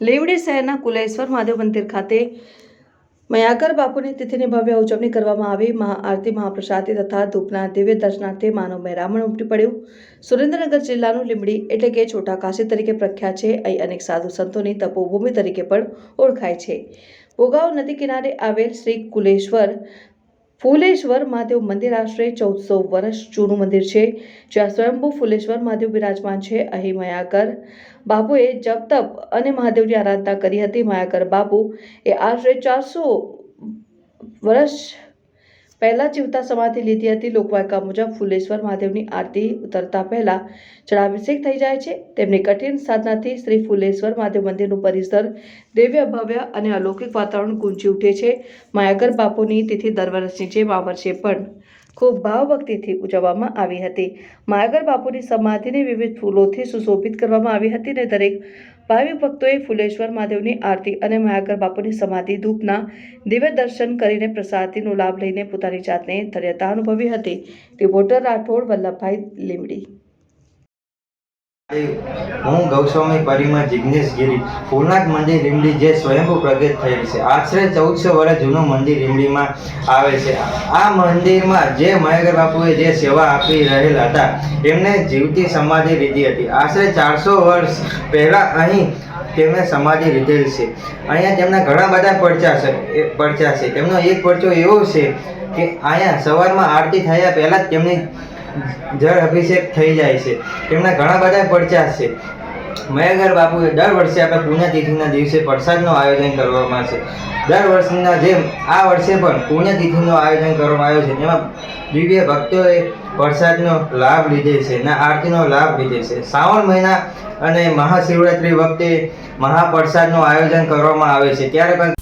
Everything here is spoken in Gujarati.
લીવડી શહેરના કુલેશ્વર મહાદેવ મંદિર ખાતે મયાકર બાપુની તિથિની ભવ્ય ઉજવણી કરવામાં આવી. મહાઆરતી મહાપ્રસાદી તથા ધૂપના દિવ્ય દર્શનાર્થે માનવ મહેરામણ ઉમટી પડ્યું. સુરેન્દ્રનગર જિલ્લાનું લીમડી એટલે કે છોટા કાશી તરીકે પ્રખ્યાત છે. અહીં અનેક સાધુ સંતોની તપોભૂમિ તરીકે પણ ઓળખાય છે. ભોગાવ નદી કિનારે આવેલ શ્રી કુલેશ્વર ફૂલેશ્વર મહાદેવ મંદિર આશરે ચૌદસો વર્ષ જૂનું મંદિર છે, જ્યાં સ્વયંભૂ ફૂલેશ્વર મહાદેવ બિરાજમાન છે, અહીં મયાકર બાપુએ જપ તપ અને મહાદેવની આરાધના કરી હતી. મયાકર બાપુ એ આશરે ચારસો વર્ષ પહેલા જીવતા સમાધિ લીધી હતી લોકવાયકા મુજબ ફુલેશ્વર મહાદેવની આરતી ઉતરતા પહેલા જળાભિષેક થઈ જાય છે. તેમની કઠિન સાધનાથી શ્રી ફુલેશ્વર મહાદેવ મંદિરનું પરિસર દિવ્ય, ભવ્ય અને અલૌકિક વાતાવરણ ગુંજી ઉઠે છે. માયાગર બાપુની તિથિ દર વર્ષની જેમ આ વર્ષે પણ ખૂબ ભાવભક્તિથી ઉજવવામાં આવી હતી. માયાગર બાપુની સમાધિને વિવિધ ફૂલોથી સુશોભિત કરવામાં આવી હતી અને દરેક ભાવિક ભક્તોએ ફૂલેશ્વર મહાદેવની આરતી અને માયાગર બાપુની સમાધિ ધૂપના દિવ્ય દર્શન કરીને પ્રસાદીનો લાભ લઈને પોતાની જાતને ધન્યતા અનુભવી હતી. રિપોર્ટર રાઠોડ વલ્લભભાઈ લીમડી હું ગૌસ્વામી પરિમા જિગ્નેશ ગિરી, ફૂલનાથ મંદિર લીમડી જે સ્વયંભૂ પ્રગટ થયેલ છે. આશરે ચૌદસો વર્ષ જૂનું મંદિર લીમડીમાં આવે છે. આ મંદિરમાં જે મહેગર બાપુએ જે સેવા આપી રહેલ હતા, એમને જીવતી સમાધિ લીધી હતી. આશરે ચારસો વર્ષ પહેલાં અહીં તેમણે સમાધિ લીધેલ છે. અહીંયા તેમના ઘણા બધા પડચા છે પડચા છે. તેમનો એક પડચો એવો છે કે, અહીંયા સવારમાં આરતી થયા પહેલાં જ તેમની જળ અભિષેક થઈ જાય છે. તેમના ઘણા બધા પડચા છે. મયાગર બાપુએ દર વર્ષે આપણે પુણ્યતિથિના દિવસે પ્રસાદનું આયોજન કરવામાં છે. દર વર્ષના જેમ આ વર્ષે પણ પુણ્યતિથિનું આયોજન કરવામાં આવ્યું છે. જેમાં દિવ્ય ભક્તોએ પ્રસાદનો લાભ લીધે છે અને આરતીનો લાભ લીધે છે. શ્રાવણ મહિના અને મહાશિવરાત્રિ વખતે મહાપ્રસાદનું આયોજન કરવામાં આવે છે. ત્યારે પણ